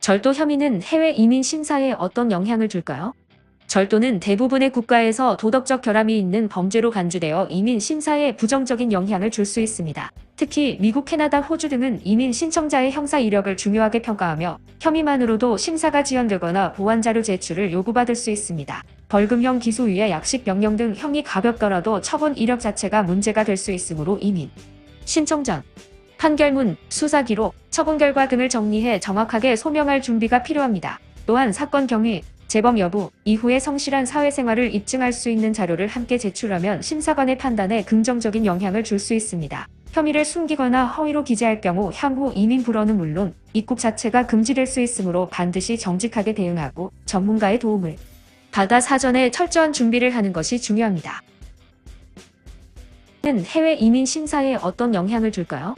절도 혐의는 해외 이민 심사에 어떤 영향을 줄까요? 절도는 대부분의 국가에서 도덕적 결함이 있는 범죄로 간주되어 이민 심사에 부정적인 영향을 줄 수 있습니다. 특히 미국, 캐나다, 호주 등은 이민 신청자의 형사 이력을 중요하게 평가하며 혐의만으로도 심사가 지연되거나 보완 자료 제출을 요구받을 수 있습니다. 벌금형 기소유예 약식 명령 등 형이 가볍더라도 처분 이력 자체가 문제가 될 수 있으므로 이민 신청 전 판결문, 수사 기록, 처분 결과 등을 정리해 정확하게 소명할 준비가 필요합니다. 또한 사건 경위, 재범 여부, 이후의 성실한 사회생활을 입증할 수 있는 자료를 함께 제출하면 심사관의 판단에 긍정적인 영향을 줄 수 있습니다. 혐의를 숨기거나 허위로 기재할 경우 향후 이민 불허는 물론 입국 자체가 금지될 수 있으므로 반드시 정직하게 대응하고 전문가의 도움을 받아 사전에 철저한 준비를 하는 것이 중요합니다. 는 해외 이민 심사에 어떤 영향을 줄까요?